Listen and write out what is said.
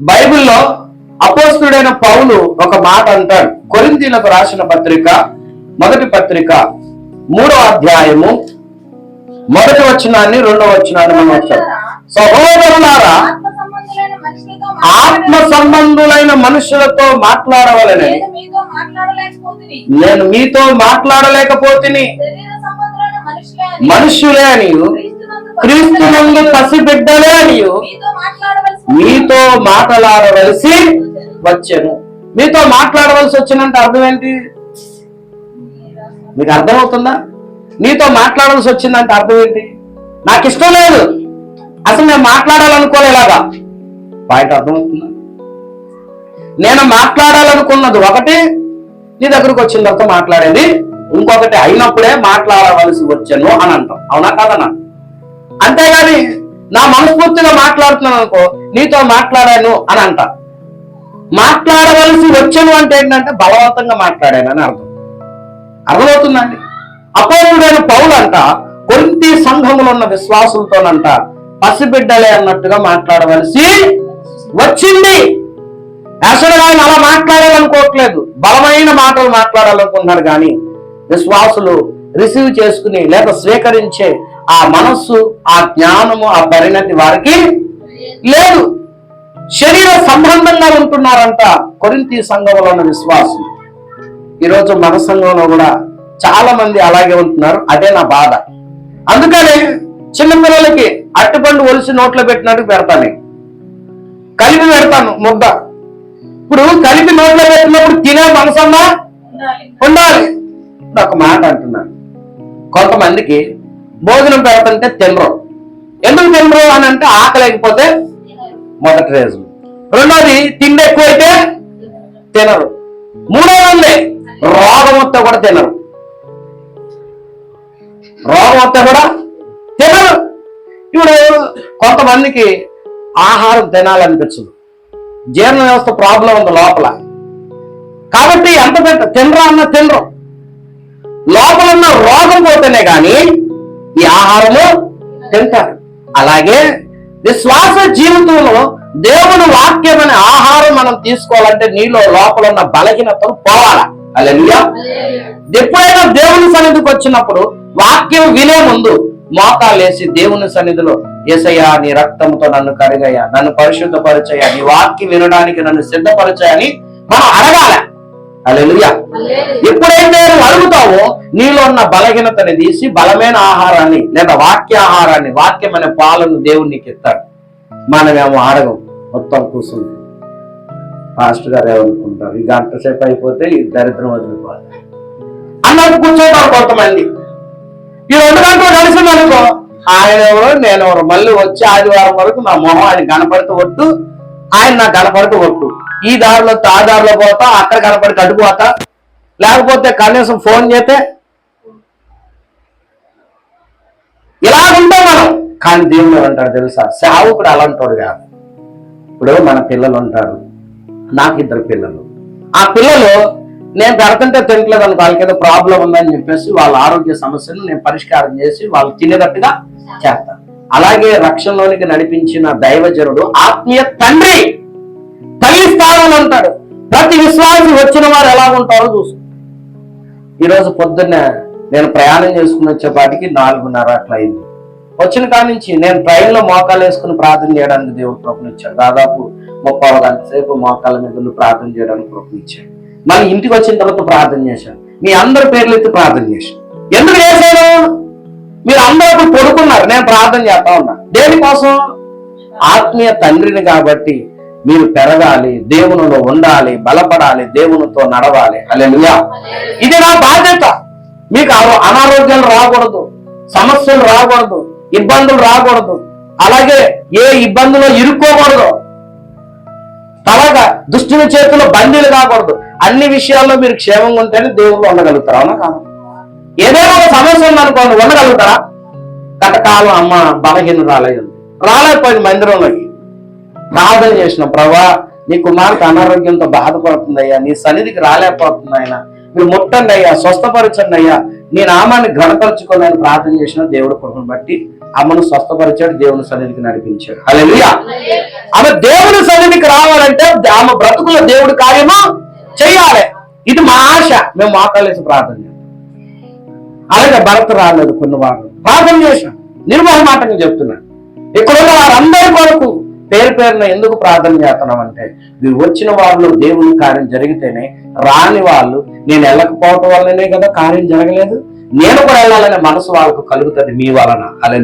బైబిల్లో అపోస్తుడైన పౌలు ఒక మాట అంటాడు. కొరిందీలకు రాసిన పత్రిక మొదటి పత్రిక మూడో అధ్యాయము మొదటి వచనాన్ని రెండో వచనాన్ని మనం వచ్చాం సహోదరులారా ఆత్మ సంబంధులైన మనుషులతో ఆత్మ నేను మీతో మాట్లాడలేకపోతే మాట్లాడలేకపోతిని. మనుషులే అని క్రీస్తు అనియు క్రీస్తునందు పసిబిడ్డలే అని మీతో మాట్లాడవలసి వచ్చాను. మీతో మాట్లాడవలసి వచ్చినంటే అర్థం ఏంటి? మీకు అర్థమవుతుందా? నీతో మాట్లాడవలసి వచ్చిందంటే అర్థం ఏంటి? నాకు ఇష్టం లేదు. అసలు నేను మాట్లాడాలనుకోలే ఇలాగా. పాయింట్ అర్థమవుతుందా? నేను మాట్లాడాలనుకున్నది ఒకటి నీ దగ్గరకు వచ్చిన తర్వాత మాట్లాడేది ఇంకొకటి అయినప్పుడే మాట్లాడవలసి వచ్చాను అని అంటాం. అవునా కాదన్నా? అంతేగాని నా మనస్ఫూర్తిగా మాట్లాడుతున్నాను అనుకో నీతో మాట్లాడాను అని అంట. మాట్లాడవలసి వచ్చాను అంటే ఏంటంటే బలవంతంగా మాట్లాడాను అని అర్థం. అర్థమవుతుందండి? అపౌరుడైన పౌలు అంట కొరింతి సంఘములో ఉన్న విశ్వాసులతోనంట పసిబిడ్డలే అన్నట్టుగా మాట్లాడవలసి వచ్చింది. అసలు ఆయన అలా మాట్లాడాలనుకోవట్లేదు. బలమైన మాటలు మాట్లాడాలనుకుంటున్నారు కానీ విశ్వాసులు రిసీవ్ చేసుకుని లేక స్వీకరించే ఆ మనస్సు ఆ జ్ఞానము ఆ పరిణతి వారికి లేదు. శరీర సంబంధంగా ఉంటున్నారంట కొరింతి సంఘంలో ఉన్న విశ్వాసం ఈరోజు మన సంఘంలో కూడా చాలా మంది అలాగే ఉంటున్నారు. అదే నా బాధ. అందుకనే చిన్నపిల్లలకి అట్టుపండు ఒలిసి నోట్లో పెట్టినట్టు పెడతాను. కలిపి పెడతాను ముద్ద. ఇప్పుడు కలిపి నోట్లో పెట్టినప్పుడు తినే మనసన్నా ఉండాలి. ఒక మాట అంటున్నాను. కొంతమందికి భోజనం పెడుతుంటే తినరు. ఎందుకు తినరు అని అంటే ఆకలేకపోతే మొదటి రీజన్. రెండోది తిండి ఎక్కువైతే తినరు. మూడోది రోగం వస్తే కూడా తినరు. రోగం వస్తే కూడా తినరు. ఇప్పుడు కొంతమందికి ఆహారం తినాలనిపించదు జీర్ణ వ్యవస్థ ప్రాబ్లం ఉంది లోపల. కాబట్టి ఎంత పెద్ద తినరా అన్న తినరు. లోపల ఉన్న రోగం పోతేనే కానీ ఈ ఆహారము తింటారు. అలాగే విశ్వాస జీవితంలో దేవుని వాక్యం అనే ఆహారం మనం తీసుకోవాలంటే నీలో లోపల ఉన్న బలహీనతలు పోవాలా. అలెలుయా ఎప్పుడైనా దేవుని సన్నిధికి వచ్చినప్పుడు వాక్యం వినే ముందు మోకాలేసి దేవుని సన్నిధిలో ఏసయ్యా నీ రక్తంతో నన్ను కరిగయ్యా నన్ను పరిశుద్ధపరచయ్యా నీ వాక్యం వినడానికి నన్ను సిద్ధపరచని మనం అడగాల. అలెలుయా ఎప్పుడైతే నువ్వు అడుగుతావో నీలో ఉన్న బలహీనతని తీసి బలమైన ఆహారాన్ని లేదా వాక్య ఆహారాన్ని వాక్యం అనే పాలను దేవుడు నీకు ఇస్తాడు. మనమేమో అడగం మొత్తం కూర్చుంది. పాస్టర్ గారు ఏమనుకుంటారు? ఈ గంట సేపు అయిపోతే ఈ దరిద్రం వదిలిపోవాలి. అన్నట్టు కూర్చోతారు కొంతమంది. ఈ రెండు గంటలు కలిసింది అనుకో ఆయన ఎవరు నేను ఎవరు. మళ్ళీ వచ్చే ఆదివారం వరకు నా మొహం ఆయన కనపడుతూ ఒట్టు ఆయన నాకు కనపడుతూ ఒట్టు. ఈ దారిలో తా దారిలో పోతా అక్కడ కనపడి కట్టుకుపోతా. లేకపోతే కనీసం ఫోన్ చేస్తే ఇలా ఉంటాం మనం. కానీ దేవుడు అంటాడు తెలుసా? సేవకుడు అలాంటోడు కాదు. ఇప్పుడు మన పిల్లలు ఉంటారు. నాకు ఇద్దరు పిల్లలు. ఆ పిల్లలు నేను పెడుతుంటే తింటలేదు అనుకో వాళ్ళకి ఏదో ప్రాబ్లం ఉందని చెప్పేసి వాళ్ళ ఆరోగ్య సమస్యను నేను పరిష్కారం చేసి వాళ్ళు తినేటట్టుగా చేస్తాను అలాగే రక్షణలోనికి నడిపించిన దైవజనుడు ఆత్మీయ తండ్రి. తల్లి ప్రతి విశ్వాసి వచ్చిన వారు ఎలా ఉంటారో చూసు ఈరోజు పొద్దున్నే నేను ప్రయాణం చేసుకుని వచ్చేపాటికి నాలుగున్నర అట్లా అయింది. వచ్చిన కాడి నుంచి నేను ట్రైన్లో మోకాలు వేసుకుని ప్రార్థన చేయడానికి దేవుడు కృపనిచ్చాడు దాదాపు ముప్పై గంట సేపు మోకాల మీద ప్రార్థన చేయడానికి కృపనిచ్చాడు మళ్ళీ ఇంటికి వచ్చిన తర్వాత ప్రార్థన చేశాను మీ అందరి పేర్లు ఎత్తి ప్రార్థన చేశాను ఎందుకు చేశాను మీరు అందరూ పడుకున్నారు. నేను ప్రార్థన చేస్తా ఉన్నా. దేనికోసం? ఆత్మీయ తండ్రిని కాబట్టి మీరు పెరగాలి దేవునిలో ఉండాలి బలపడాలి దేవునితో నడవాలి. అలెలుయా ఇది నా బాధ్యత. మీకు అనారోగ్యాలు రాకూడదు సమస్యలు రాకూడదు ఇబ్బందులు రాకూడదు. అలాగే ఏ ఇబ్బందులో ఇరుక్కోకూడదు. అలాగా దుష్టుని చేతిలో బందీలు కాకూడదు. అన్ని విషయాల్లో మీరు క్షేమంగా ఉంటేనే దేవుళ్ళు ఉండగలుగుతారు? అవునా కాదు? ఏదైనా ఒక సమస్య ఉందనుకోండి ఉండగలుగుతారా? కటకాలం అమ్మ బలహీన రాలేదు రాలేకపోయింది మందిరంలోకి. ప్రార్థన చేసిన ప్రభా నీ కుమార్తె అనారోగ్యంతో బాధపడుతుంది అయ్యా నీ సన్నిధికి రాలేకపోతుంది ఆయన. మీరు ముట్టండి అయ్యా స్వస్థపరచండి అయ్యా. నీ నామాన్ని ఘనపరచుకొని ఆయన ప్రార్థన చేసిన దేవుడు కొడుకును బట్టి అమ్మను స్వస్థపరిచాడు దేవుని సన్నిధికి నడిపించాడు. హల్లెలూయా. ఆమె దేవుని సన్నిధికి రావాలంటే ఆమె బ్రతుకుల దేవుడి కార్యము చెయ్యాలి ఇది మా ఆశ. మేము మాట్లాడేసి ప్రార్థన అలాగే భరత రాలేదు కొన్ని వారు ప్రార్థన చేశాం నిర్మోహమాటంగా చెప్తున్నాను ఇక్కడ ఉన్న వారందరి కొరకు పేరు పేరున ఎందుకు ప్రార్థన చేస్తున్నాం అంటే మీరు వచ్చిన వాళ్ళు దేవుని కార్యం జరిగితేనే రాని వాళ్ళు నేను వెళ్ళకపోవటం వల్లనే కదా కార్యం జరగలేదు. నేను కూడా వెళ్ళాలనే మనసు వాళ్ళకు కలుగుతుంది మీ వలన. అలా